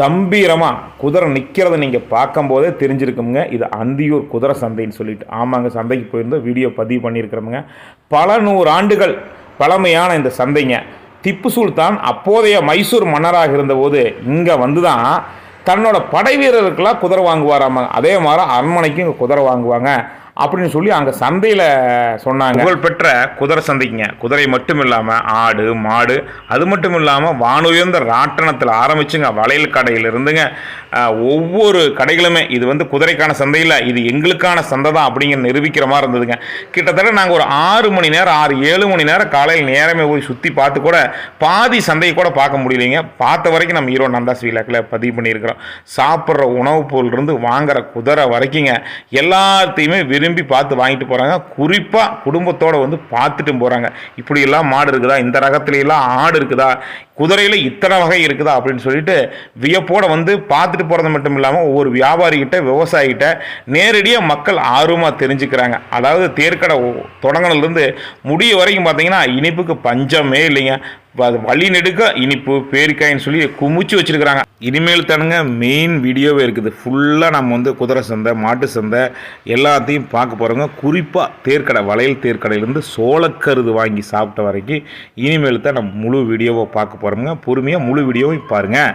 கம்பீரமாக குதிரை நிற்கிறத நீங்கள் பார்க்கும்போதே தெரிஞ்சிருக்குங்க இது அந்தியூர் குதிரை சந்தைன்னு சொல்லிட்டு. ஆமாங்க சந்தைக்கு போயிருந்தோம் வீடியோ பதிவு பண்ணியிருக்கிறோமுங்க. பல நூறு ஆண்டுகள் பழமையான இந்த சந்தைங்க. திப்பு சுல்தான் அப்போதைய மைசூர் மன்னராக இருந்தபோது இங்கே வந்து தான் தன்னோட படை வீரருக்கெல்லாம் குதிரை வாங்குவாராமாங்க. அதே மாதிரி அரண்மனைக்கும் இங்கே குதிரை வாங்குவாங்க. அப்படின்னு சொல்லி அங்கே சந்தையில் சொன்னாங்க. புகழ்பெற்ற குதிரை சந்தைங்க. குதிரை மட்டும் இல்லாமல் ஆடு மாடு அது மட்டும் இல்லாமல் வானுயர்ந்த ராட்டணத்தில் ஆரம்பிச்சுங்க. வளையல் கடையில் இருந்துங்க ஒவ்வொரு கடைகளுமே இது வந்து குதிரைக்கான சந்தையில் இது எங்களுக்கான சந்தை தான் அப்படிங்கிற நிரூபிக்கிற மாதிரி இருந்ததுங்க. கிட்டத்தட்ட நாங்கள் ஒரு ஆறு மணி நேரம் ஆறு ஏழு மணி நேரம் காலையில் நேரமே போய் சுற்றி பார்த்து கூட பாதி சந்தையை கூட பார்க்க முடியலைங்க. பார்த்த வரைக்கும் நம்ம ஹீரோ நந்தாஸ் வீலாக்கில் பதிவு பண்ணியிருக்கிறோம். சாப்பிட்ற உணவுப் பொருள் இருந்து வாங்குற குதிரை வரைக்குங்க. எல்லாத்தையுமே விரும்பி பார்த்து வாங்கிட்டு போகிறாங்க குறிப்பாக குடும்பத்தோடு வந்து பார்த்துட்டு போகிறாங்க இப்படியெல்லாம் மாடு இருக்குதா? இந்த ரகத்துலையெல்லாம் ஆடு இருக்குதா? குதிரையில் இத்தனை வகை இருக்குதா? அப்படின்னு சொல்லிட்டு வியப்போட வந்து பார்த்துட்டு போகிறது மட்டும் இல்லாமல் ஒவ்வொரு வியாபாரிகிட்ட விவசாயிகிட்ட நேரடியாக மக்கள் ஆர்வமாக தெரிஞ்சுக்கிறாங்க. அதாவது தேர்க்கடை தொடங்கினதுலேருந்து தொடங்குனதுலேருந்து முடிய வரைக்கும் பார்த்தீங்கன்னா இனிப்புக்கு பஞ்சமே இல்லைங்க. அது வழி நெடுக்க இனிப்பு பேரிக்காயின்னு சொல்லி குமிச்சு வச்சுருக்கிறாங்க. இனிமேல் தானுங்க மெயின் வீடியோவே இருக்குது. ஃபுல்லாக நம்ம வந்து குதிரை சந்தை மாட்டு சந்தை எல்லாத்தையும் பார்க்க போகிறோங்க குறிப்பாக தேர்க்கடை வளையல் தேர்க்கடையிலேருந்து சோளக்கருது வாங்கி சாப்பிட்ட வரைக்கும் இனிமேல் தான் நம்ம முழு வீடியோவை பார்க்க போகிறோங்க பொறுமையாக முழு வீடியோவும் பாருங்கள்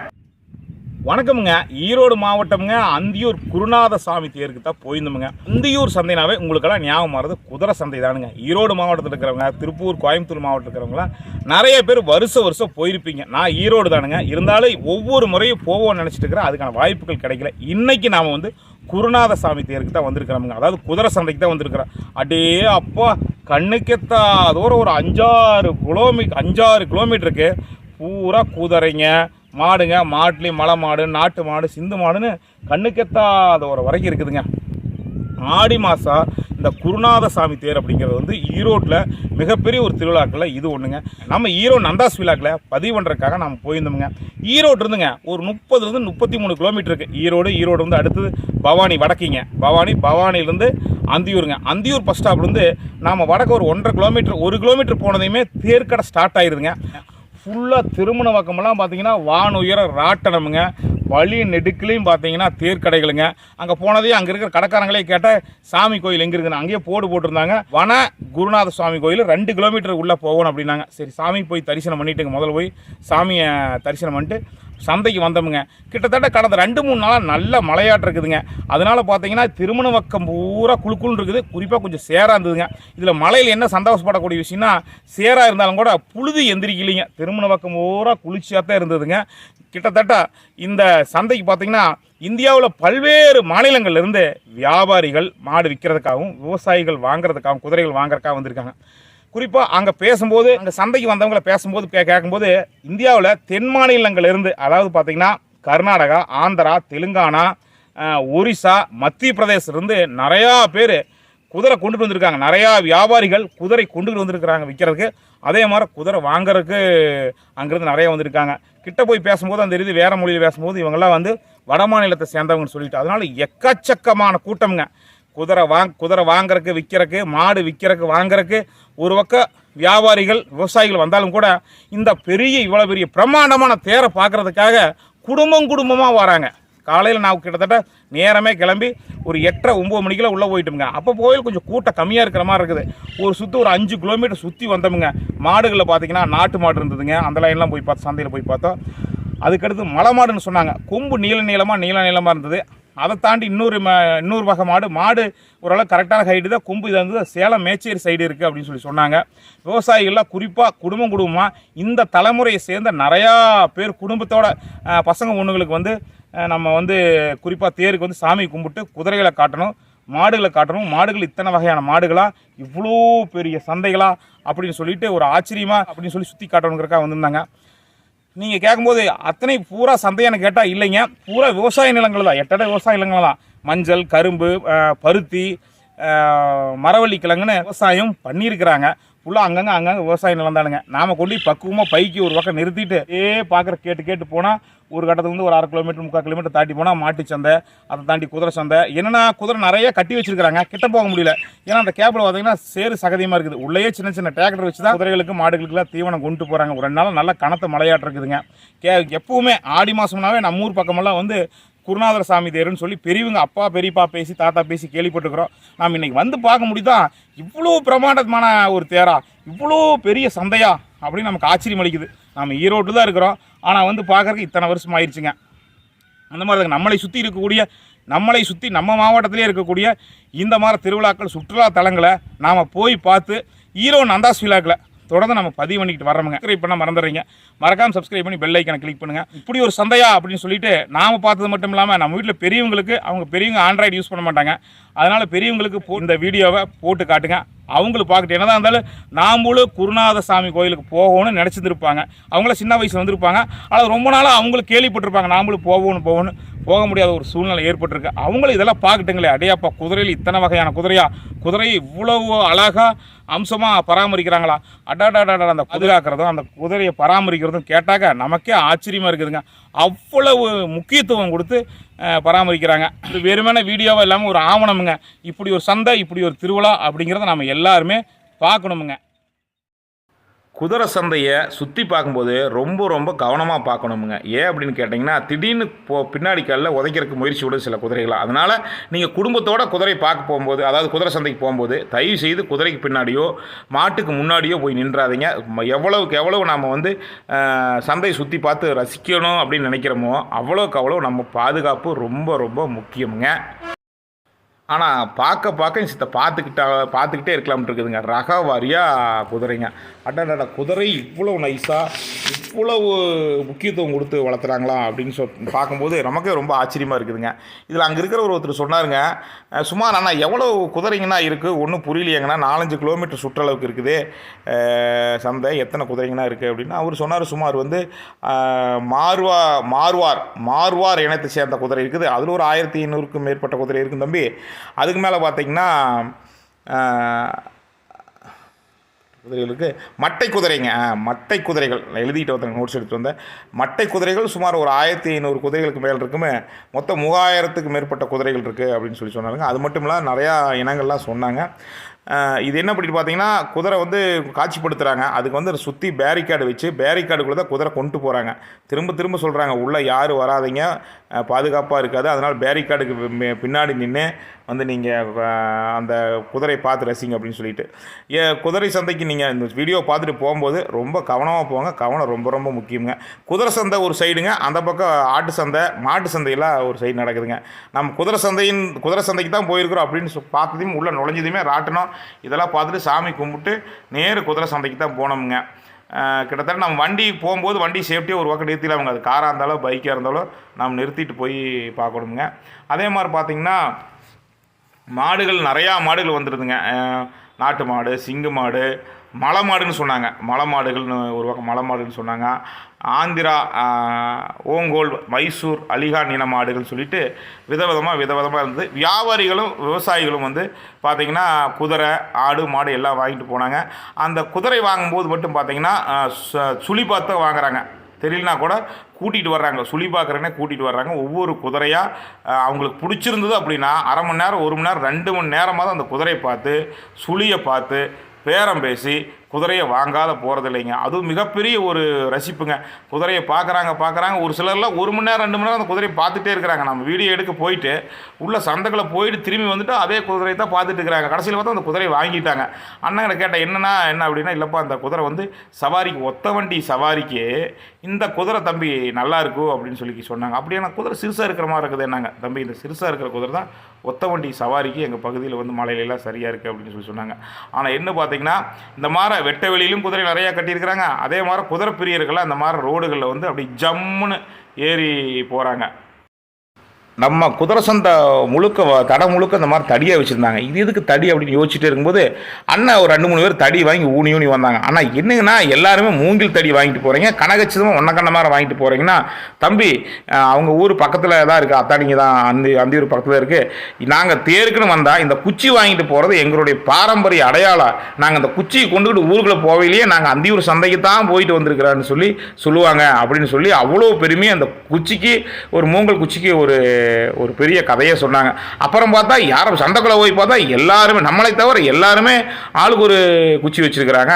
வணக்கமுங்க. ஈரோடு மாவட்டம்ங்க. அந்தியூர் குருநாத சாமி தேருக்கு தான் போயிருந்தோமுங்க. அந்தியூர் சந்தைனாவே உங்களுக்கெல்லாம் ஞாபகம் வர்றது குதிரை சந்தை தானுங்க ஈரோடு மாவட்டத்தில் இருக்கிறவங்க திருப்பூர் கோயம்புத்தூர் மாவட்டத்தில் இருக்கிறவங்களாம் நிறைய பேர் வருஷம் வருஷம் போயிருப்பீங்க. நான் ஈரோடு தானுங்க. இருந்தாலும் ஒவ்வொரு முறையும் போவோம்னு நினச்சிட்டு இருக்கிறேன். அதுக்கான வாய்ப்புகள் கிடைக்கல. இன்றைக்கி நாம் வந்து குருநாத சாமி தேருக்கு தான் வந்திருக்கிறோமுங்க. அதாவது குதிரை சந்தைக்கு தான் வந்திருக்கிறோம். அடே அப்பா கண்ணுக்கெத்தா தூரம் ஒரு அஞ்சாறு கிலோமீ அஞ்சாறு கிலோமீட்டருக்கு பூரா குதிரைங்க. மாடுங்க மாட்டுலேயும் மலை மாடு நாட்டு மாடு சிந்து மாடுன்னு கண்ணுக்கெத்தாத ஒரு வரைக்கும் இருக்குதுங்க. ஆடி மாதம் இந்த குருநாத சாமி தேர் அப்படிங்கிறது வந்து ஈரோட்டில் மிகப்பெரிய ஒரு திருவிழாக்களில் இது ஒன்றுங்க நம்ம ஈரோடு நந்தாஸ் விழாக்கில் பதிவு பண்ணுறதுக்காக நம்ம போயிருந்தோமுங்க. ஈரோடு இருந்துங்க ஒரு முப்பதுலேருந்து முப்பத்தி மூணு கிலோமீட்டர் இருக்குது ஈரோடு ஈரோடு வந்து அடுத்தது பவானி வடக்கிங்க. பவானி பவானிலேருந்து அந்தியூருங்க. அந்தியூர் பஸ் ஸ்டாப்லேருந்து நாம் வடக்கு ஒரு ஒன்றரை கிலோமீட்டர் ஒரு கிலோமீட்டர் போனதையுமே தேர்க்கடை ஸ்டார்ட் ஆயிடுதுங்க ஃபுல்லாக திருமண பக்கமெல்லாம் பார்த்தீங்கன்னா வானுயர ராட்டணமுங்க. வழி நெடுக்கிலையும் பார்த்தீங்கன்னா தேர்க்கடைகளுங்க. அங்கே போனதே அங்கே இருக்கிற கடைக்காரங்களே கேட்டால் சாமி கோயில் எங்கே இருக்குன்னு? அங்கேயே போடு போட்டிருந்தாங்க. வன குருநாத சுவாமி கோயில் ரெண்டு கிலோமீட்டர் உள்ளே போகணும் அப்படின்னாங்க. சரி சாமி போய் தரிசனம் பண்ணிட்டுங்க. முதல்ல போய் சாமியை தரிசனம் பண்ணிட்டு சந்தைக்கு வந்தோமுங்க. கிட்டத்தட்ட கடந்த ரெண்டு மூணு நாளாக நல்ல மழையாட்டு இருக்குதுங்க. அதனால் பார்த்தீங்கன்னா திருமண பக்கம் பூரா குழுக்குன்னு இருக்குது. குறிப்பாக கொஞ்சம் சேராக இருந்ததுங்க. இதில் மழையில் என்ன சந்தோஷப்படக்கூடிய விஷயம்னா சேராக இருந்தாலும் கூட புழுதி எந்திரிக்கலைங்க. திருமண பக்கம் பூரா குளிர்ச்சியாக தான் இருந்ததுங்க. கிட்டத்தட்ட இந்த சந்தைக்கு பார்த்தீங்கன்னா இந்தியாவில் பல்வேறு மாநிலங்கள்லேருந்து வியாபாரிகள் மாடு விற்கிறதுக்காகவும் விவசாயிகள் வாங்குறதுக்காகவும் குதிரைகள் வாங்குறதுக்காக வந்திருக்காங்க. குறிப்பாக அங்கே பேசும்போது அங்கே சந்தைக்கு வந்தவங்கள பேசும்போது கே கேட்கும்போது இந்தியாவில் தென் மாநிலங்கள்லேருந்து அதாவது பார்த்திங்கன்னா கர்நாடகா ஆந்திரா தெலுங்கானா ஒரிசா மத்திய பிரதேசத்துலேருந்து நிறையா பேர் குதிரை கொண்டுட்டு வந்திருக்காங்க. நிறையா வியாபாரிகள் குதிரை கொண்டுட்டு வந்திருக்கிறாங்க விற்கிறதுக்கு அதே மாதிரி குதிரை வாங்குறதுக்கு அங்கேருந்து நிறையா வந்திருக்காங்க. கிட்ட போய் பேசும்போது அந்த இது வேறு மொழியில் பேசும்போது இவங்கெல்லாம் வந்து வட மாநிலத்தை சேர்ந்தவங்கன்னு சொல்லிட்டு. அதனால் எக்கச்சக்கமான கூட்டம்ங்க. குதிரை வாங் குதிரை வாங்குறக்கு விற்கிறக்கு மாடு விற்கிறக்கு வாங்குறக்கு ஒரு பக்கம் வியாபாரிகள் விவசாயிகள் வந்தாலும் கூட இந்த பெரிய இவ்வளோ பெரிய பிரம்மாண்டமான தேரை பார்க்குறதுக்காக குடும்பம் குடும்பமாக வராங்க. காலையில் நான் கிட்டத்தட்ட நேரமே கிளம்பி ஒரு எட்டரை ஒம்பது மணிக்கெல்லாம் உள்ளே போயிட்டோமுங்க. அப்போ கோயில் கொஞ்சம் கூட்டம் கம்மியாக இருக்கிற மாதிரி இருக்குது. ஒரு சுற்றி ஒரு அஞ்சு கிலோமீட்டர் சுற்றி வந்தோமுங்க. மாடுகளில் பார்த்தீங்கன்னா நாட்டு மாடு இருந்ததுங்க. அந்த லைன்லாம் போய் பார்த்து சந்தையில் போய் பார்த்தோம் அதுக்கடுத்து மலை மாடுன்னு சொன்னாங்க. கொம்பு நீள நீளமாக நீள நீளமாக இருந்தது. அதை தாண்டி இன்னொரு ம இன்னொரு வகை மாடு. மாடு ஓரளவு கரெக்டான ஹைட்டு தான். கொம்பு இது வந்து சேலம் மேச்சேரி சைடு இருக்குது அப்படின்னு சொல்லி சொன்னாங்க. விவசாயிகள்லாம் குறிப்பாக குடும்பம் குடும்பமாக இந்த தலைமுறையை சேர்ந்த நிறையா பேர் குடும்பத்தோட பசங்க ஒன்றுங்களுக்கு வந்து நம்ம வந்து குறிப்பாக தேருக்கு வந்து சாமி கும்பிட்டு குதிரைகளை காட்டணும் மாடுகளை காட்டணும். மாடுகள் இத்தனை வகையான மாடுகளாக இவ்வளோ பெரிய சந்தைகளா? அப்படின்னு சொல்லிட்டு ஒரு ஆச்சரியமா அப்படின்னு சொல்லி சுற்றி காட்டணுங்கிறக்காக வந்திருந்தாங்க. நீங்கள் கேட்கும்போது அத்தனை பூரா சந்தையான கேட்டால் இல்லைங்க. பூரா விவசாய நிலங்கள் தான். எட்டடை விவசாய நிலங்கள் தான். மஞ்சள் கரும்பு பருத்தி மரவள்ளி கிழங்குன்னு விவசாயம் பண்ணியிருக்கிறாங்க. ஃபுல்லாக அங்கங்கே அங்கங்கே விவசாய நிலம்தானுங்க நாம் கொண்டு பக்குவமாக பைக்கு ஒரு பக்கம் நிறுத்திட்டு ஏ பார்க்குற கேட்டு கேட்டு போனால் ஒரு கட்டத்துல இருந்து ஒரு அரை கிலோமீட்டர் முக்கால் கிலோமீட்டர் தாண்டி போனால் மாட்டு சந்தை அதை தாண்டி குதிரை சந்தை. என்னன்னா குதிரை நிறைய கட்டி வச்சிருக்காங்க கிட்ட போக முடியல. ஏன்னா அந்த கேப்பில் பார்த்தீங்கன்னா சேறு சகதியமாக இருக்குது. உள்ளேயே சின்ன சின்ன டிராக்டர் வச்சு தான் குதிரைகளுக்கு மாடுகளுக்குலாம் தீவனம் கொண்டு போகிறாங்க ஒரு ரெண்டு நாள் நல்லா கனத்த மலையாட்டு இருக்குதுங்க. கே எப்பவுமே ஆடி மாதம்னாவே நம்ம ஊர் பக்கமெல்லாம் வந்து குருநாதர சாமி தேருன்னு சொல்லி பெரியவங்க அப்பா பெரியப்பா பேசி தாத்தா பேசி கேள்விப்பட்டுக்கிறோம் நாம் இன்னைக்கு வந்து பார்க்க முடியுதா? இவ்வளோ பிரமாண்டமான ஒரு தேரா. இவ்வளோ பெரிய சந்தையா? அப்படின்னு நமக்கு ஆச்சரியம் அளிக்குது. நம்ம ஈரோட்டில் தான் இருக்கிறோம். ஆனால் வந்து பார்க்கறதுக்கு இத்தனை வருஷம் ஆயிடுச்சுங்க. அந்த மாதிரி தான் நம்மளை சுற்றி இருக்கக்கூடிய நம்மளை சுற்றி நம்ம மாவட்டத்திலே இருக்கக்கூடிய இந்த மாதிரி திருவிழாக்கள் சுற்றுலா தலங்களை நாம் போய் பார்த்து ஈரோடு நந்தாஸ் விழாக்களை தொடர்ந்து நம்ம பதிவு பண்ணிக்கிட்டு வர்றோமுங்க சப்ஸ்கிரைப் பண்ண மறந்துடுறீங்க மறக்காமல் சப்ஸ்கிரைப் பண்ணி பெல் ஐக்கனை கிளிக் பண்ணுங்க. இப்படி ஒரு சந்தையா அப்படின்னு சொல்லிட்டு நாம் பார்த்தது மட்டும் இல்லாமல் நம்ம வீட்டில் பெரியவங்களுக்கு அவங்க பெரியவங்க ஆண்ட்ராய்டு யூஸ் பண்ண மாட்டாங்க. அதனால் பெரியவங்களுக்கு போ- இந்த வீடியோவை போட்டு காட்டுங்க. அவங்களுக்கு பார்க்கட்டு என்னதான் இருந்தாலும் நாமளும் குருநாத சாமி கோயிலுக்கு போகணும்னு நினச்சிருந்துருப்பாங்க. அவங்கள சின்ன வயசில் வந்திருப்பாங்க. ஆனால் ரொம்ப நாளாக அவங்களும் கேள்விப்பட்டிருப்பாங்க. நாமளும் போகணும் போகணும் போக முடியாத ஒரு சூழ்நிலை ஏற்பட்டிருக்கு. அவங்களும் இதெல்லாம் பார்க்கட்டுங்களே. அடையாப்பா குதிரையில் இத்தனை வகையான குதிரையா? குதிரையை இவ்வளவு அழகா அம்சமாக பராமரிக்கிறாங்களா? அடாடாடா அந்த பாதுகாக்கிறதும் அந்த குதிரையை பராமரிக்கிறதும் கேட்டாக்க நமக்கே ஆச்சரியமாக இருக்குதுங்க. அவ்வளவு முக்கியத்துவம் கொடுத்து பராமரிக்கிறாங்க. இது வெறுமனே வீடியோவாக இல்லாமல் ஒரு ஆவணமுங்க. இப்படி ஒரு சந்தை இப்படி ஒரு திருவிழா அப்படிங்கிறத நம்ம எல்லாருமே பார்க்கணுமுங்க. குதிரை சந்தையை சுற்றி பார்க்கும்போது ரொம்ப ரொம்ப கவனமாக பார்க்கணுமுங்க. ஏன் அப்படின்னு கேட்டிங்கன்னா திடீர்னு போ பின்னாடி காலில் உதைக்கிறதுக்கு முயற்சி விடும் சில குதிரைகள். அதனால் நீங்கள் குடும்பத்தோட குதிரை பார்க்க போகும்போது அதாவது குதிரை சந்தைக்கு போகும்போது தயவு செய்து குதிரைக்கு பின்னாடியோ மாட்டுக்கு முன்னாடியோ போய் நின்றாதீங்க. எவ்வளவுக்கு எவ்வளவு நாம் வந்து சந்தையை சுற்றி பார்த்து ரசிக்கணும் அப்படின்னு நினைக்கிறோமோ அவ்வளோக்கு அவ்வளோ நம்ம பாதுகாப்பு ரொம்ப ரொம்ப முக்கியமுங்க. ஆனால் பார்க்க பார்க்க சித்த பார்த்துக்கிட்டா பார்த்துக்கிட்டே இருக்கலாம்னு இருக்குதுங்க ரக வாரியாக குதிரைங்க. அடடட குதிரை இவ்வளோ நைஸாக இவ்வளவு முக்கியத்துவம் கொடுத்து வளர்த்துறாங்களா அப்படின்னு சொல் பார்க்கும்போது நமக்கே ரொம்ப ஆச்சரியமாக இருக்குதுங்க. இதில் அங்கே இருக்கிற ஒரு ஒருத்தர் சொன்னாருங்க சுமார் ஆனால் எவ்வளோ குதிரைங்கன்னா இருக்குது ஒன்றும் புரியலையேங்கண்ணா. நாலஞ்சு கிலோமீட்டர் சுற்றளவுக்கு இருக்குது. சந்தை எத்தனை குதிரைங்கன்னா இருக்குது அப்படின்னு அவர் சொன்னார் சுமார் வந்து மார்வா மார்வார் மார்வார் இனத்தை சேர்ந்த குதிரை இருக்குது. அதில் ஒரு ஆயிரத்தி ஐநூறுக்கும் மேற்பட்ட குதிரை இருக்கும் தம்பி. அதுக்கு மேலே பார்த்தீங்கன்னா குதிரைகளுக்கு மட்டை குதிரைங்க. மட்டை குதிரைகள். நான் எழுதிட்டு வந்தேன் நோட்ஸ் எடுத்து வந்தேன். மட்டை குதிரைகள் சுமார் ஒரு ஆயிரத்தி ஐநூறு குதிரைகளுக்கு மேல் இருக்குமே. மொத்தம் மூவாயிரத்துக்கு மேற்பட்ட குதிரைகள் இருக்குது அப்படின்னு சொல்லி சொன்னாங்க அது மட்டும் இல்லாமல் நிறையா இனங்கள்லாம் சொன்னாங்க. இது என்ன பண்ணிட்டு பார்த்தீங்கன்னா குதிரை வந்து காட்சிப்படுத்துகிறாங்க அதுக்கு வந்து சுற்றி பேரிகார்டு வச்சு பேரிகார்டுக்குள்ளே தான் குதிரை கொண்டு போகிறாங்க திரும்ப திரும்ப சொல்கிறாங்க உள்ளே யாரும் வராதீங்க. பாதுகாப்பாக இருக்காது. அதனால் பேரிகார்டுக்கு பின்னாடி நின்று வந்து நீங்கள் அந்த குதிரையை பார்த்து ரசிங்க அப்படின்னு சொல்லிட்டு. ஏ குதிரை சந்தைக்கு நீங்கள் இந்த வீடியோ பார்த்துட்டு போகும்போது ரொம்ப கவனமாக போங்க. கவனம் ரொம்ப ரொம்ப முக்கியங்க குதிரை சந்தை ஒரு சைடுங்க அந்த பக்கம் ஆட்டு சந்தை மாட்டு சந்தையெல்லாம் ஒரு சைடு நடக்குதுங்க. நம்ம குதிரை சந்தையின் குதிரை சந்தைக்கு தான் போயிருக்கிறோம் அப்படின்னு பார்த்ததையும் உள்ளே நுழைஞ்சதுமே ராட்டணும் இதெல்லாம் பார்த்துட்டு சாமி கும்பிட்டு நேரு குதிரை சந்தைக்கு தான் போனோமுங்க. கிட்டத்தட்ட நம்ம வண்டி போகும்போது வண்டி சேஃப்டியாக ஒரு பக்கம் நிறுத்திடலாமுங்க அது காராக இருந்தாலும் பைக்காக இருந்தாலும் நம்ம நிறுத்திட்டு போய் பார்க்கணுங்க அதே மாதிரி பார்த்திங்கன்னா மாடுகள் நிறையா மாடுகள் வந்துடுதுங்க நாட்டு மாடு சிங்கு மாடு மலை மாடுன்னு சொன்னாங்க. மலை மாடுகள்னு ஒரு பக்கம் மலை மாடுன்னு சொன்னாங்க. ஆந்திரா ஓங்கோல் மைசூர் அலிகான் இன மாடுகள்னு சொல்லிட்டு விதவிதமாக விதவிதமாக இருந்து வியாபாரிகளும் விவசாயிகளும் வந்து பார்த்திங்கன்னா குதிரை ஆடு மாடு எல்லாம் வாங்கிட்டு போனாங்க. அந்த குதிரை வாங்கும்போது மட்டும் பார்த்திங்கன்னா அஹ், சுழி பார்த்து தான் வாங்குறாங்க. தெரியலனா கூட கூட்டிகிட்டு வர்றாங்க. சுழி பார்க்குறேன்னே கூட்டிகிட்டு வர்றாங்க. ஒவ்வொரு குதிரையாக அவங்களுக்கு பிடிச்சிருந்தது அப்படின்னா அரை மணி நேரம் ஒரு மணி நேரம் ரெண்டு மணி நேரமாக தான் அந்த குதிரையை பார்த்து சுழியை பார்த்து பேரம் பேசி குதிரையை வாங்காத போகிறதில்லைங்க அதுவும் மிகப்பெரிய ஒரு ரசிப்புங்க. குதிரையை பார்க்குறாங்க பார்க்குறாங்க ஒரு சிலர்லாம் ஒரு மணி நேரம் ரெண்டு மணி நேரம் அந்த குதிரையை பார்த்துட்டே இருக்கிறாங்க. நம்ம வீடியோ எடுக்க போயிட்டு உள்ள சந்தைக்குள்ள போயிட்டு திரும்பி வந்துட்டு அதே குதிரையை தான் பார்த்துட்டு இருக்கிறாங்க. கடைசியில் பார்த்தா அந்த குதிரையை வாங்கிட்டாங்க. அண்ணங்கிட்ட கேட்டேன் என்னென்னா என்ன? அப்படின்னா இல்லைப்பா அந்த குதிரை வந்து சவாரிக்கு ஒத்த வண்டி சவாரிக்கு இந்த குதிரை தம்பி நல்லா இருக்கும் அப்படின்னு சொல்லி சொன்னாங்க. அப்படியான குதிரை சிறுசாக இருக்கிற மாதிரி இருக்குது என்னங்க. தம்பி இந்த சிறுசாக இருக்கிற குதிரை தான் ஒத்த வண்டி சவாரிக்கு எங்கள் பகுதியில் வந்து மலையிலலாம் சரியாக இருக்குது அப்படின்னு சொல்லி சொன்னாங்க. ஆனால் என்ன பார்த்தீங்கன்னா இந்த மாதிரி வெட்ட வெளியிலும் குதிரை நிறையா கட்டியிருக்கிறாங்க. அதே மாதிரி குதிரை பிரியர்கள் அந்த மாதிரி ரோடுகளில் வந்து அப்படி ஜம்முன்னு ஏறி போகிறாங்க நம்ம குதிரை சந்தை முழுக்க வ- தடை முழுக்க இந்த மாதிரி தடியாக வச்சுருந்தாங்க. இது எதுக்கு தடி அப்படின்னு யோசிச்சுட்டு இருக்கும்போது அண்ணன் ஒரு ரெண்டு மூணு பேர் தடி வாங்கி ஊனி ஊனி வந்தாங்க. ஆனால் என்னங்கன்னா எல்லாருமே மூங்கில் தடி வாங்கிட்டு போகிறீங்க கனகச்சிதமாக ஒன்றை மாதிரி வாங்கிட்டு போகிறீங்கன்னா தம்பி அவங்க ஊர் பக்கத்தில் தான் இருக்குது அத்தாடிங்க தான் அந்த அந்தியூர் பக்கத்தில் இருக்குது நாங்கள் தேருக்குன்னு வந்தால் இந்த குச்சி வாங்கிட்டு போகிறது எங்களுடைய பாரம்பரிய அடையாளம் நாங்கள் இந்த குச்சியை கொண்டுக்கிட்டு ஊருக்குள்ளே போவையிலேயே நாங்கள் அந்தியூர் சந்தைக்கு தான் போயிட்டு வந்திருக்கிறான்னு சொல்லி சொல்லுவாங்க அப்படின்னு சொல்லி அவ்வளோ பெருமையாக அந்த குச்சிக்கு ஒரு மூங்கல் குச்சிக்கு ஒரு ஒரு பெரிய கதையை சொன்னாங்க. அப்புறம் பார்த்தா யாரும் சந்தைக்குள்ளே போய் பார்த்தா எல்லாருமே நம்மளை தவிர எல்லாருமே ஆளுக்கு ஒரு குச்சி வச்சுருக்கிறாங்க.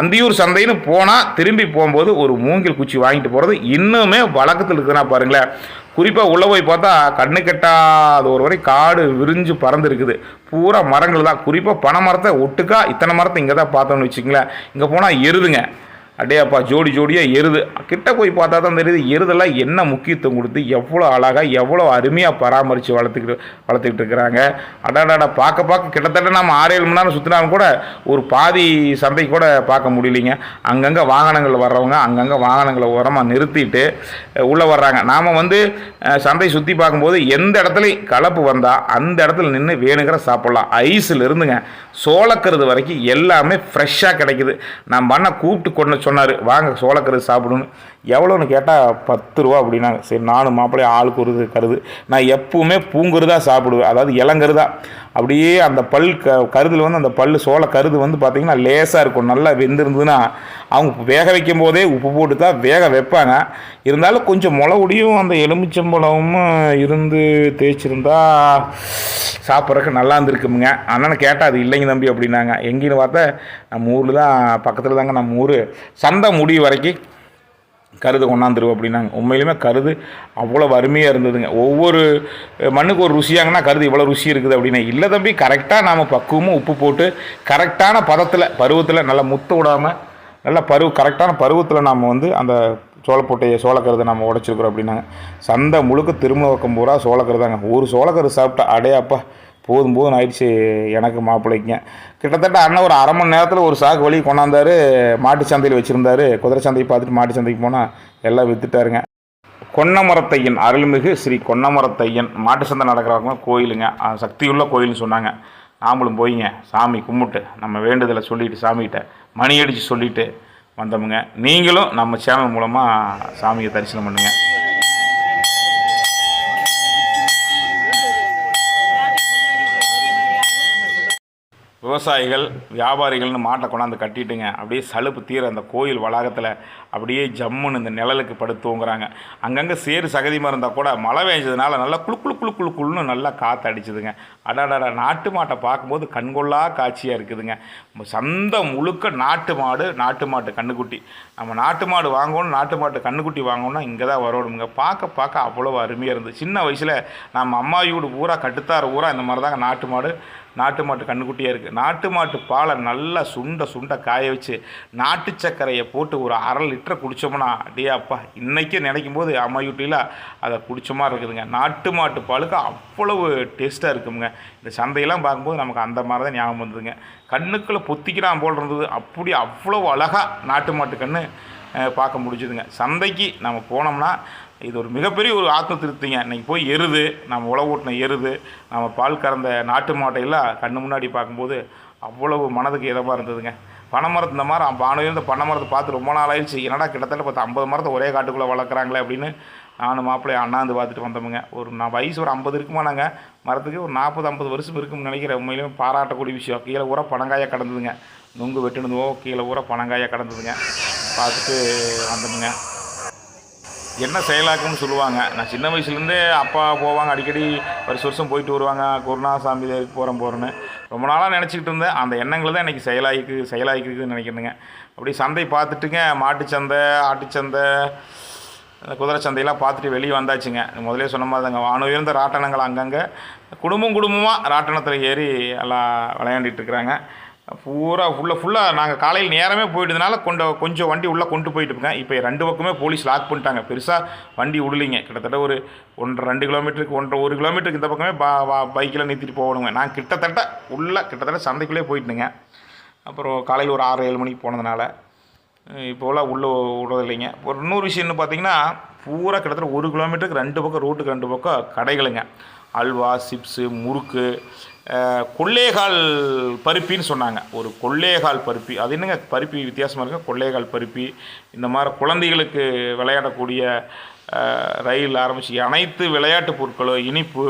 அந்தியூர் சந்தைன்னு போனால் திரும்பி போகும்போது ஒரு மூங்கில் குச்சி வாங்கிட்டு போகிறது இன்னுமே வழக்கத்தில் இருக்குதுன்னா பாருங்களேன். குறிப்பாக உள்ளே போய் பார்த்தா கண்ணு கெட்டாத ஒரு வரை காடு விரிஞ்சு பறந்து இருக்குது பூரா மரங்கள் தான். குறிப்பாக பனை மரத்தை ஒட்டுக்கா இத்தனை மரத்தை இங்கே தான் பார்த்தோம்னு வச்சுங்களேன் இங்கே போனால் எருதுங்க. அடேப்பா ஜோடி ஜோடியாக எருது. கிட்ட போய் பார்த்தா தான் தெரியுது எருதெல்லாம் என்ன முக்கியத்துவம் கொடுத்து எவ்வளோ அழகாக எவ்வளோ அருமையாக பராமரித்து வளர்த்துக்கிட்டு வளர்த்துக்கிட்டு இருக்கிறாங்க. அடாடாடா பார்க்க பார்க்க கிட்டத்தட்ட நம்ம ஆறு ஏழு மணி நேரம் சுற்றினாலும் கூட ஒரு பாதி சந்தை கூட பார்க்க முடியலைங்க. அங்கங்கே வாகனங்கள் வர்றவங்க அங்கங்கே வாகனங்களை உரமாக நிறுத்திட்டு உள்ளே வர்றாங்க. நாம் வந்து சந்தை சுற்றி பார்க்கும்போது எந்த இடத்துலையும் கலப்பு வந்தால் அந்த இடத்துல நின்று வேணுங்கிற சாப்பிட்லாம். ஐஸில் இருந்துங்க சோளக்கருது வரைக்கும் எல்லாமே ஃப்ரெஷ்ஷாக கிடைக்குது. நம்ம பண்ண கூப்பிட்டு கொண்டு சொன்னார் வாங்க சோளக்கரு சாப்பிடுன்னு. எவ்வளோன்னு கேட்டால் பத்து ரூபா அப்படின்னாங்க. சரி நானும் மாப்பிள்ளையும் ஆளுக்கு ஒரு கருது. நான் எப்பவுமே பூங்குருதா சாப்பிடுவேன். அதாவது இளங்கருதா. அப்படியே அந்த பல் க கருதில் வந்து அந்த பல் சோள கருது வந்து பார்த்திங்கன்னா லேசாக இருக்கும். நல்லா வெந்திருந்ததுன்னா அவங்க வேக வைக்கும் போதே உப்பு போட்டு தான் வேக வைப்பாங்க. இருந்தாலும் கொஞ்சம் முளவுடியும் அந்த எலுமிச்சம்பழமும் இருந்து தேய்ச்சிருந்தா சாப்பிட்றதுக்கு நல்லா இருந்திருக்குமுங்க. அண்ணனை கேட்டால் அது இல்லைங்க தம்பி அப்படின்னாங்க. எங்கேன்னு பார்த்தா நம்ம ஊரில் தான் பக்கத்தில் தாங்க நம்ம ஊர். சந்தை முடிவு வரைக்கும் கருது கொண்டாந்துருவோம் அப்படின்னாங்க. உண்மையிலுமே கருது அவ்வளோ அருமையாக இருந்ததுங்க. ஒவ்வொரு மண்ணுக்கு ஒரு ருசியாங்கன்னா கருது இவ்வளோ ருசி இருக்குது அப்படின்னா. இல்லை தம்பி கரெக்டாக நாம் பக்குவமும் உப்பு போட்டு கரெக்டான பதத்தில் பருவத்தில் நல்லா முத்த விடாமல் நல்லா பருவ கரெக்டான பருவத்தில் நாம் வந்து அந்த சோளப்பொட்டையை சோளக்கருதை நம்ம உடச்சிருக்கிறோம் அப்படின்னாங்க. சந்தை முழுக்க திரும்ப பக்கம் பூரா சோளக்கருதாங்க ஒரு சோளக்கரு சாப்பிட்டா அடையாப்பா போதும் போதும் ஆயிடுச்சு எனக்கு மாப்பிள்ளைக்குங்க கிட்டத்தட்ட அண்ணன் ஒரு அரை மணி நேரத்தில் ஒரு சாக்கு வழி கொண்டாந்தாரு. மாட்டு சந்தையில் வச்சுருந்தாரு. குதிரை சந்தையை பார்த்துட்டு மாட்டு சந்தைக்கு போனால் எல்லாம் விற்றுட்டாருங்க கொன்னமரத்தையன் அருள்மிகு ஸ்ரீ கொன்னமரத்தையன். மாட்டு சந்தை நடக்கிறவங்க கோயிலுங்க. சக்தியுள்ள கோயில்னு சொன்னாங்க. நாமளும் போய்ங்க. சாமி கும்பிட்டு நம்ம வேண்டுதலை சொல்லிட்டு சாமிகிட்ட மணி அடித்து சொல்லிவிட்டு வந்தோமுங்க. நீங்களும் நம்ம சேனல் மூலமாக சாமியை தரிசனம் பண்ணுங்கள் விவசாயிகள் வியாபாரிகள்னு மாட்டை கொண்டாந்து கட்டிட்டுங்க. அப்படியே சலுப்பு தீர அந்த கோயில் வளாகத்தில் அப்படியே ஜம்முன்னு இந்த நிழலுக்கு படுத்து தூங்குறாங்க. அங்கங்கே சேறு சகதிமாக இருந்தால் கூட மழை பெஞ்சதுனால நல்லா குளு குளு குளு குளு குளுன்னு நல்லா காற்று அடிச்சுதுங்க. அடாடாடா நாட்டு மாட்டை பார்க்கும்போது கண்கொள்ளா காட்சியாக இருக்குதுங்க. நம்ம சந்தை முழுக்க நாட்டு மாடு நாட்டு மாட்டு கண்ணுக்குட்டி. நம்ம நாட்டு மாடு வாங்கணும் நாட்டு மாட்டு கண்ணுக்குட்டி வாங்கணும்னா இங்கே தான் வரணுங்க. பார்க்க பார்க்க அவ்வளோ அருமையாக இருந்தது. சின்ன வயசில் நம்ம அம்மா வீடு பூரா கட்டுத்தார பூரா இந்த மாதிரி தாங்க நாட்டு மாடு. நாட்டு மாட்டு கண்ணுக்குட்டியாக இருக்குது நாட்டு மாட்டு பாலை நல்லா சுண்ட சுண்ட காய வச்சு நாட்டு சர்க்கரையை போட்டு ஒரு அரை லிட்டரை குடித்தோம்னா அடே அப்பா இன்றைக்கே நினைக்கும் போது அம்மா அதை குடிச்ச மாதிரி இருக்குதுங்க. நாட்டு மாட்டு பாலுக்கு அவ்வளவு டேஸ்ட்டாக இருக்குங்க. இந்த சந்தையெல்லாம் பார்க்கும்போது நமக்கு அந்த மாதிரி தான் ஞாபகம் வந்ததுங்க. கண்ணுக்குள்ளே பொத்திக்கிறான் போல் இருந்தது. அப்படி அவ்வளோ அழகாக நாட்டு மாட்டு கன்று பார்க்க முடிஞ்சுதுங்க. சந்தைக்கு நம்ம போனோம்னா இது ஒரு மிகப்பெரிய ஒரு ஆத்ம திருப்திங்க. இன்னைக்கு போய் எருது நம்ம உழவு ஓட்டின எருது நம்ம பால் கறந்த நாட்டு மாட்டையெல்லாம் கண்ணு முன்னாடி பார்க்கும்போது அவ்வளவு மனதுக்கு இதமாக இருந்ததுங்க. பனை மரத்து இந்த மாதிரி பானையில் இருந்த பனை மரத்தை பார்த்து ரொம்ப நாள் ஆயிடுச்சு. என்னடா கிட்டத்தட்ட பார்த்து ஐம்பது மரத்தை ஒரே காட்டுக்குள்ளே வளர்க்குறாங்களே அப்படின்னு நானும் மாப்பிள்ளை அண்ணாந்து பார்த்துட்டு வந்தோமுங்க. ஒரு நான் வயசு ஒரு ஐம்பது இருக்குமா நாங்கள் மரத்துக்கு ஒரு நாற்பது ஐம்பது வருஷம் இருக்கும்னு நினைக்கிற உண்மையிலும் பாராட்டக்கூடிய விஷயம். கீழே ஊரா பனங்காயாக கடந்ததுங்க. நுங்கு வெட்டினதுவோ கீழே ஊரா பனங்காயாக கடந்ததுங்க. பார்த்துட்டு வந்தோமுங்க. என்ன செயலாக்கம்னு சொல்லுவாங்க. நான் சின்ன வயசுலேருந்தே அப்பா போவாங்க அடிக்கடி வருஷம் வருஷம் போயிட்டு வருவாங்க குருணாசாமி தேருக்கு போகிறேன் போகிறேன்னு ரொம்ப நாளாக நினச்சிக்கிட்டு இருந்தேன். அந்த எண்ணங்கள் தான் இன்றைக்கி செயலாயிக்கு செயலாய்க்குதுன்னு நினைக்கிறேங்க அப்படி சந்தை பார்த்துட்டுங்க மாட்டுச்சந்தை ஆட்டுச்சந்தை அந்த குதிரை சந்தையெல்லாம் பார்த்துட்டு வெளியே வந்தாச்சுங்க. முதலே சொன்ன மாதிரி தாங்க வான உயர்ந்த ராட்டனங்கள் அங்கங்கே. குடும்பம் குடும்பமாக ராட்டனத்தில் ஏறி எல்லாம் விளையாண்டுட்டு இருக்கிறாங்க. பூரா ஃபுல்லாக ஃபுல்லாக நாங்கள் காலையில் நேரமே போயிட்டதுனால கொண்டு கொஞ்சம் வண்டி உள்ளே கொண்டு போயிட்டு இருக்கேன். இப்போ ரெண்டு பக்கமே போலீஸ் லாக் பண்ணிட்டாங்க. பெருசாக வண்டி விடலிங்க கிட்டத்தட்ட ஒரு ஒன்றரை ரெண்டு கிலோமீட்டருக்கு ஒன்றரை ஒரு கிலோமீட்டருக்கு இந்த பக்கமே பா பைக்கில் நிறுத்திட்டு போகணுங்க. நான் கிட்டத்தட்ட உள்ளே கிட்டத்தட்ட சந்தைக்குள்ளே போயிட்டுங்க. அப்புறம் காலையில் ஒரு ஆறு ஏழு மணிக்கு போனதுனால இப்போலாம் உள்ளே விடுறதில்லைங்க. ஒரு இன்னொரு விஷயம்னு பார்த்தீங்கன்னா பூரா கிட்டத்தட்ட ஒரு கிலோமீட்டருக்கு ரெண்டு பக்கம் ரோட்டுக்கு ரெண்டு பக்கம் கடைகளுங்க. அல்வா சிப்ஸு முறுக்கு கொள்ளேகால் பருப்பின்னு சொன்னாங்க. ஒரு கொள்ளேகால் பருப்பி. அது என்னங்க? பருப்பி வித்தியாசமாக இருக்குது கொள்ளேகால் பருப்பி. இந்த மாதிரி குழந்தைகளுக்கு விளையாடக்கூடிய ரயில் ஆரம்பித்து அனைத்து விளையாட்டு பொருட்களும் இனிப்பு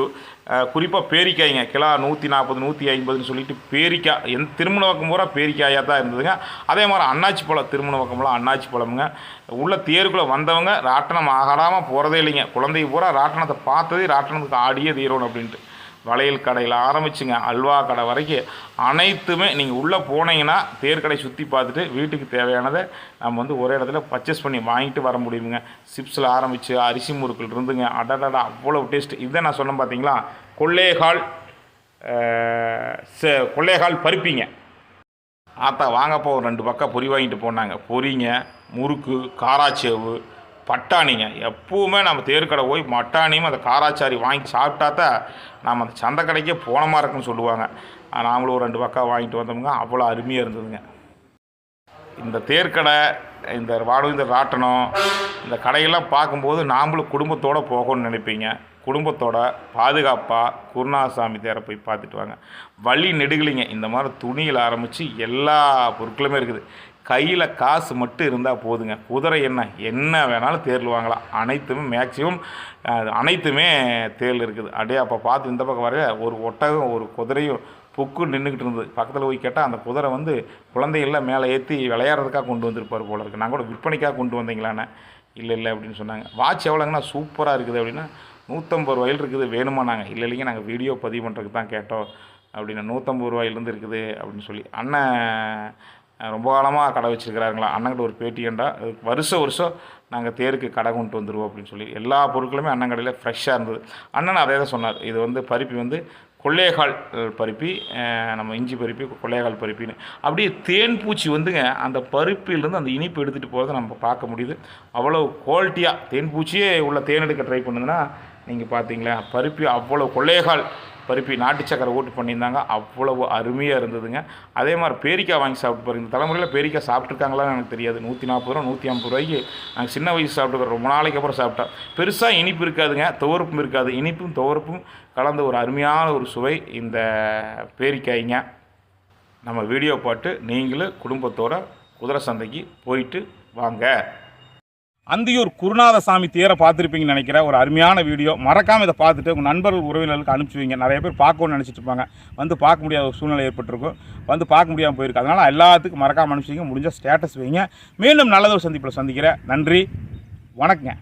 குறிப்பாக பேரிக்காய்ங்க. கிலோ நூற்றி நாற்பது நூற்றி ஐம்பதுன்னு சொல்லிட்டு பேரிக்காய் எந்த திருமண பக்கம் பூரா பேரிக்காயாக தான் இருந்ததுங்க. அதே மாதிரி அண்ணாச்சி பழம் திருமண பக்கம்லாம் அண்ணாச்சி பழமுங்க. உள்ள தேருக்குள்ளே வந்தவங்க ராட்டணம் ஆகாடாமல் போகிறதே இல்லைங்க. குழந்தைய பூரா ராட்டணத்தை பார்த்ததே ராட்டணத்துக்கு ஆடியே தீரணும் அப்படின்ட்டு. வளையல் கடையில் ஆரம்பிச்சுங்க. அல்வா கடை வரைக்கும் அனைத்துமே நீங்கள் உள்ளே போனீங்கன்னா தேர்க்கடை சுற்றி பார்த்துட்டு வீட்டுக்கு தேவையானதை நம்ம வந்து ஒரே இடத்துல பர்ச்சேஸ் பண்ணி வாங்கிட்டு வர முடியுங்க சிப்ஸில் ஆரம்பித்து அரிசி முறுக்கள் இருந்துங்க. அடடடா அவ்வளோ டேஸ்ட் இதை நான் சொன்னேன் பார்த்தீங்களா கொள்ளேகால் கொள்ளையகால் பருப்பிங்க. ஆத்தா வாங்கப்போ ஒரு ரெண்டு பக்கம் பொறி வாங்கிட்டு போனாங்க. பொறிங்க முறுக்கு காராச்சேவு பட்டாணிங்க. எப்பவுமே நம்ம தேர்க்கடை போய் மட்டாணியும் அந்த காராச்சாரி வாங்கி சாப்பிட்டா தான் நாம் அந்த சந்தை கடைக்கே போனமாக இருக்குன்னு சொல்லுவாங்க. நாங்களும் நாமளும் ஒரு ரெண்டு பக்கம் வாங்கிட்டு வந்தோம்ங்க. அவ்வளோ அருமையாக இருந்ததுங்க. இந்த தேர்க்கடை இந்த வாடகை ராட்டணம் இந்த கடையெல்லாம் பார்க்கும்போது நாமளும் குடும்பத்தோடு போகணும்னு நினைப்பீங்க. குடும்பத்தோட பாதுகாப்பாக குருநாதசாமி தேரை போய் பார்த்துட்டு வாங்க. வழி நெடுகலிங்க. இந்த மாதிரி துணியில் ஆரம்பித்து எல்லா பொருட்களுமே இருக்குது. கையில் காசு மட்டும் இருந்தால் போதுங்க. குதிரை என்ன என்ன வேணாலும் தேர்ல் வாங்கலாம். அனைத்துமே மேக்ஸிமம் அனைத்துமே தேர்ல் இருக்குது. அப்படியே அப்போ பார்த்து இந்த பக்கம் வர ஒரு ஒட்டகம் ஒரு குதிரையும் புக்கு நின்றுக்கிட்டு இருந்தது. பக்கத்தில் போய் கேட்டால் அந்த குதிரை வந்து குழந்தைகள்லாம் மேலே ஏற்றி விளையாடுறதுக்காக கொண்டு வந்திருப்பார் போல இருக்குது நான் கூட விற்பனைக்காக கொண்டு வந்தீங்களாண்ணே இல்லை இல்லை அப்படின்னு சொன்னாங்க. வாட்ச் எவ்வளோங்கண்ணா சூப்பராக இருக்குது அப்படின்னா நூற்றம்பது ரூபாயில் இருக்குது. வேணுமா நாங்கள் இல்லை இல்லைங்க நாங்கள் வீடியோ பதிவு பண்ணுறதுக்கு தான் கேட்டோம். அப்படின்னு நூற்றம்பது ரூபாயிலேருந்து இருக்குது அப்படின்னு சொல்லி. அண்ணன் ரொம்ப காலமாக கடை வச்சுருக்கிறாருங்களா? அண்ணன்கிட்ட ஒரு பேட்டியண்டா வருஷம் வருஷம் நாங்கள் தேருக்கு கடை கொண்டு வந்துடுவோம் அப்படின்னு சொல்லி எல்லா பொருட்களுமே அண்ணன் கடையில் ஃப்ரெஷ்ஷாக இருந்தது. அண்ணன் அதே தான் சொன்னார். இது வந்து பருப்பி வந்து கொள்ளையகால் பருப்பி நம்ம இஞ்சி பருப்பி கொள்ளையகால் பருப்பின்னு. அப்படியே தேன் பூச்சி வந்துங்க அந்த பருப்பிலிருந்து அந்த இனிப்பு எடுத்துகிட்டு போகிறத நம்ம பார்க்க முடியுது. அவ்வளோ குவாலிட்டியாக தேன் பூச்சியே உள்ள தேன் எடுக்க ட்ரை பண்ணுதுன்னா நீங்கள் பார்த்தீங்களா பருப்பி அவ்வளோ கொள்ளையகால் பருப்பி நாட்டு சக்கரை ஓட்டு பண்ணியிருந்தாங்க. அவ்வளவு அருமையாக இருந்ததுங்க. அதே மாதிரி பேரிக்காய் வாங்கி சாப்பிட்டு பாருங்க. இந்த தலைமுறையில் பேரிக்காய் சாப்பிட்ருக்காங்களான்னு எனக்கு தெரியாது. நூற்றி நாற்பது ரூபா நூற்றி ஐம்பது ரூபாய்க்கு நாங்கள் சின்ன வயசு சாப்பிட்டு ரொம்ப நாளைக்கு அப்புறம் சாப்பிட்டோம் பெருசாக இனிப்பு இருக்காதுங்க. துவர்ப்பும் இருக்காது. இனிப்பும் துவர்ப்பும் கலந்த ஒரு அருமையான ஒரு சுவை இந்த பேரிக்காய்ங்க. நம்ம வீடியோ பார்த்து நீங்களும் குடும்பத்தோட குதிரை சந்தைக்கு போயிட்டு வாங்க. அந்தியூர் குருநாதசாமி தேரை பார்த்துருப்பீங்கன்னு நினைக்கிற ஒரு அருமையான வீடியோ. மறக்காமல் இதை பார்த்துட்டு உங்கள் நண்பர்கள் உறவினர்களுக்கு அனுப்பிச்சி வைங்க. நிறைய பேர் பார்க்கணும்னு நினச்சிட்டு இருப்பாங்க. வந்து பார்க்க முடியாத ஒரு சூழ்நிலை ஏற்பட்டிருக்கும். வந்து பார்க்க முடியாமல் போயிருக்கு. அதனால் எல்லாத்துக்கும் மறக்காமல் அனுப்பிச்சிங்க முடிஞ்ச முடிஞ்சால் ஸ்டேட்டஸ் வைங்க. மீண்டும் நல்லதொரு சந்திப்பில் சந்திக்கிறேன். நன்றி. வணக்கங்க.